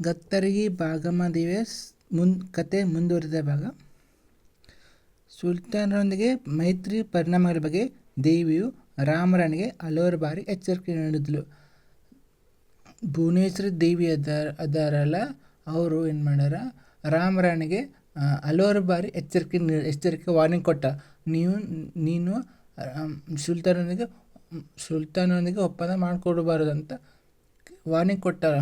ಗತ್ತರಗಿ ಭಾಗಮದಿವೆ, ಮುನ್, ಕತೆ ಮುಂದುವರಿದ ಭಾಗ. ಸುಲ್ತಾನರೊಂದಿಗೆ ಮೈತ್ರಿ ಪರಿಣಾಮಗಳ ಬಗ್ಗೆ ದೇವಿಯು ರಾಮರಾಣಿಗೆ ಹಲವಾರು ಬಾರಿ ಎಚ್ಚರಿಕೆ ನೀಡಿದ್ಲು. ಭುವನೇಶ್ವರಿ ದೇವಿ ಅದಾರ, ಅದಾರಲ್ಲ, ಅವರು ಏನು ಮಾಡ್ಯಾರ, ರಾಮರಾಣಿಗೆ ಹಲವಾರು ಬಾರಿ ಎಚ್ಚರಿಕೆ ಎಚ್ಚರಿಕೆ ವಾರ್ನಿಂಗ್ ಕೊಟ್ಟ. ನೀವು, ನೀನು ಸುಲ್ತಾನರೊಂದಿಗೆ ಸುಲ್ತಾನನಿಗೆ ಒಪ್ಪಂದ ಮಾಡಿಕೊಡಬಾರದು ಅಂತ ವಾರ್ನಿಂಗ್ ಕೊಟ್ಟಾರ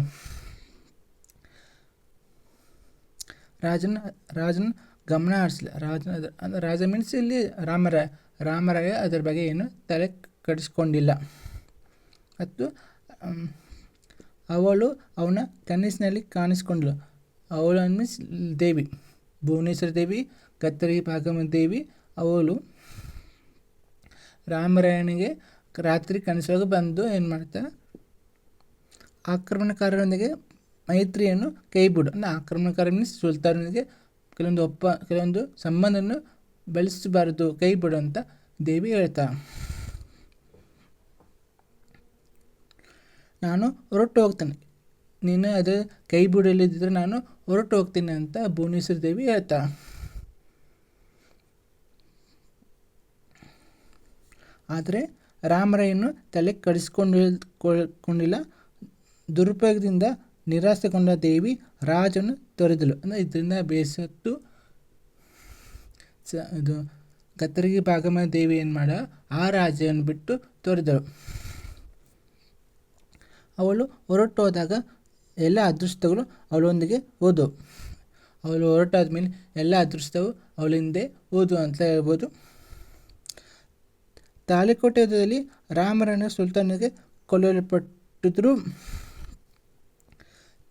ರಾಜನ ರಾಜನ ಗಮನ ಹರಿಸಲಿಲ್ಲ ರಾಜನ ಅದ- ಅಂದ್ರೆ ರಾಜ ಮೀನ್ಸ್ ಇಲ್ಲಿ ರಾಮರಾಯ ರಾಮರಾಯ ಅದರ ಬಗ್ಗೆ ಏನು ತಲೆ ಕಡಿಸ್ಕೊಂಡಿಲ್ಲ. ಮತ್ತು ಅವಳು ಅವನ ಕನಸಿನಲ್ಲಿ ಕಾಣಿಸ್ಕೊಂಡ್ಳು ಅವಳು ಮೀನ್ಸ್ ದೇವಿ, ಭುವನೇಶ್ವರ ದೇವಿ, ಕತ್ತರಿ ಭಾಗಮ ದೇವಿ, ಅವಳು ರಾಮರಾಯನಿಗೆ ರಾತ್ರಿ ಕನಸೊಳಗೆ ಬಂದು ಏನು ಮಾಡ್ತಾರೆ ಆಕ್ರಮಣಕಾರರೊಂದಿಗೆ ಮೈತ್ರಿಯನ್ನು ಕೈಬಿಡು. ಅಂದರೆ ಆಕ್ರಮಣಕಾರ ಮೀನ್ಸ್ ಸುಲ್ತಾನನಿಗೆ ಕೆಲವೊಂದು ಒಪ್ಪ, ಕೆಲವೊಂದು ಸಂಬಂಧವನ್ನು ಬೆಳೆಸಬಾರದು ಕೈ ಬಿಡು ಅಂತ ದೇವಿ ಹೇಳ್ತಾ. ನಾನು ಹೊರಟು ಹೋಗ್ತೇನೆ ನೀನು ಅದು ಕೈ ಬಿಡಲಿದ್ದರೆ ನಾನು ಹೊರಟು ಹೋಗ್ತೀನಿ ಅಂತ ಭುವನೇಶ್ವರಿ ದೇವಿ ಹೇಳ್ತಾ. ಆದರೆ ರಾಮರಾಯನ್ನು ತಲೆ ಕಡಿಸ್ಕೊಂಡಿಲ್ಲ ದುರುಪಯೋಗದಿಂದ ನಿರಾಸೆಗೊಂಡ ದೇವಿ ರಾಜನು ತೊರೆದಳು. ಅಂದರೆ ಇದರಿಂದ ಬೇಸತ್ತು ಸ ಇದು ಕತ್ತರಿಗೆ ಭಾಗಮ ದೇವಿ ಏನು ಮಾಡ, ಆ ರಾಜವನ್ನು ಬಿಟ್ಟು ತೊರೆದಳು. ಅವಳು ಹೊರಟು ಹೋದಾಗ ಎಲ್ಲ ಅದೃಷ್ಟಗಳು ಅವಳೊಂದಿಗೆ ಓದು ಅವಳು ಹೊರಟಾದ ಮೇಲೆ ಎಲ್ಲ ಅದೃಷ್ಟವು ಅವಳ ಹಿಂದೆ ಓದು ಅಂತ ಹೇಳ್ಬೋದು. ತಾಳಿಕೋಟೆ ಯುದ್ಧದಲ್ಲಿ ರಾಮರಾಯಣ ಸುಲ್ತಾನಿಗೆ ಕೊಲ್ಲಲ್ಪಟ್ಟಿದ್ರು.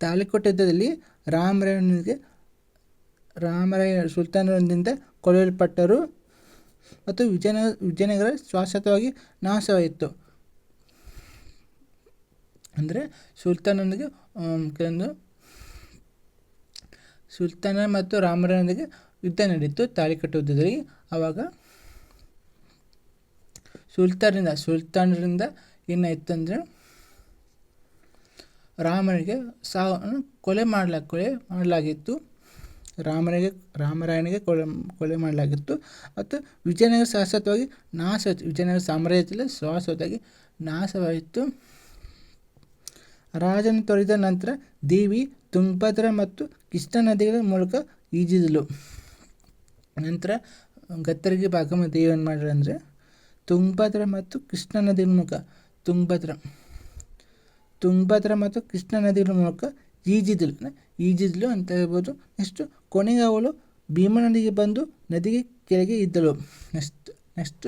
ತಾಳಿಕೋಟೆ ಯುದ್ಧದಲ್ಲಿ ರಾಮರಾಯನಿಗೆ ರಾಮರಾಯ ಸುಲ್ತಾನರಿಂದ ಕೊಲ್ಲಲ್ಪಟ್ಟರು ಮತ್ತು ವಿಜಯನಗರ ವಿಜಯನಗರ ಶಾಶ್ವತವಾಗಿ ನಾಶವಾಯಿತು. ಅಂದರೆ ಸುಲ್ತಾನನಿಗೆ ಕೆಲವೊಂದು ಸುಲ್ತಾನ ಮತ್ತು ರಾಮರಾಯನಿಗೆ ಯುದ್ಧ ನಡೆಯಿತು ತಾಳಿಕಟ್ಟು ಯುದ್ಧದಲ್ಲಿ ಆವಾಗ ಸುಲ್ತಾನರಿಂದ ಸುಲ್ತಾನರಿಂದ ಏನಾಯ್ತು ಅಂದರೆ ರಾಮನಿಗೆ ಸಾ ಕೊಲೆ ಮಾಡಲ, ಕೊಲೆ ಮಾಡಲಾಗಿತ್ತು. ರಾಮನಿಗೆ, ರಾಮರಾಯನಿಗೆ ಕೊಲೆ ಕೊಲೆ ಮಾಡಲಾಗಿತ್ತು. ಮತ್ತು ವಿಜಯನಗರ ಶಾಶ್ವತವಾಗಿ ನಾಶ ವಿಜಯನಗರ ಸಾಮ್ರಾಜ್ಯದಲ್ಲಿ ಶಾಶ್ವತವಾಗಿ ನಾಶವಾಯಿತು. ರಾಜನ ತೊರೆದ ನಂತರ ದೇವಿ ತುಂಗಭದ್ರ ಮತ್ತು ಕೃಷ್ಣ ನದಿಗಳ ಮೂಲಕ ಈಜಿದಳು ನಂತರ ಗತ್ತರಿಗೆ ಭಾಗಮ ದೇವಿ ಏನು ಮಾಡಿದ್ರೆ ಅಂದರೆ ತುಂಗಭದ್ರ ಮತ್ತು ಕೃಷ್ಣ ನದಿಗಳ ಮೂಲಕ ತುಂಗಭದ್ರಾ. ತುಂಗಭದ್ರಾ ಮತ್ತು ಕೃಷ್ಣ ನದಿಗಳ ಮೂಲಕ ಈಜಿದಳು ಈಜಿದ್ಲು ಅಂತ ಹೇಳ್ಬೋದು. ನೆಕ್ಸ್ಟು ಕೊನೆಗೆ ಅವಳು ಭೀಮಾ ನದಿಗೆ ಬಂದು ನದಿಗೆ ಕೆಳಗೆ ಇದ್ದಳು. ನೆಕ್ಸ್ಟ್ ನೆಕ್ಸ್ಟ್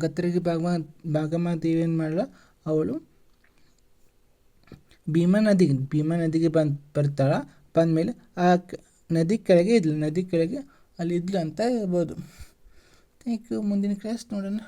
ಗತ್ತರಿಗೆ ಭಾಗಮ ಭಾಗಮ ದೇವಿ ಏನು ಮಾಡಲ ಅವಳು ಭೀಮಾ ನದಿಗೆ ಭೀಮಾ ನದಿಗೆ ಬಂದು, ಬರ್ತಾಳ. ಬಂದಮೇಲೆ ಆ ನದಿ ಕೆಳಗೆ ಇದ್ಲು. ನದಿ ಕೆಳಗೆ ಅಲ್ಲಿ ಇದ್ಲು ಅಂತ ಹೇಳ್ಬೋದು. ಥ್ಯಾಂಕ್ ಯು ಮುಂದಿನ ಕ್ಲಾಸ್ ನೋಡೋಣ.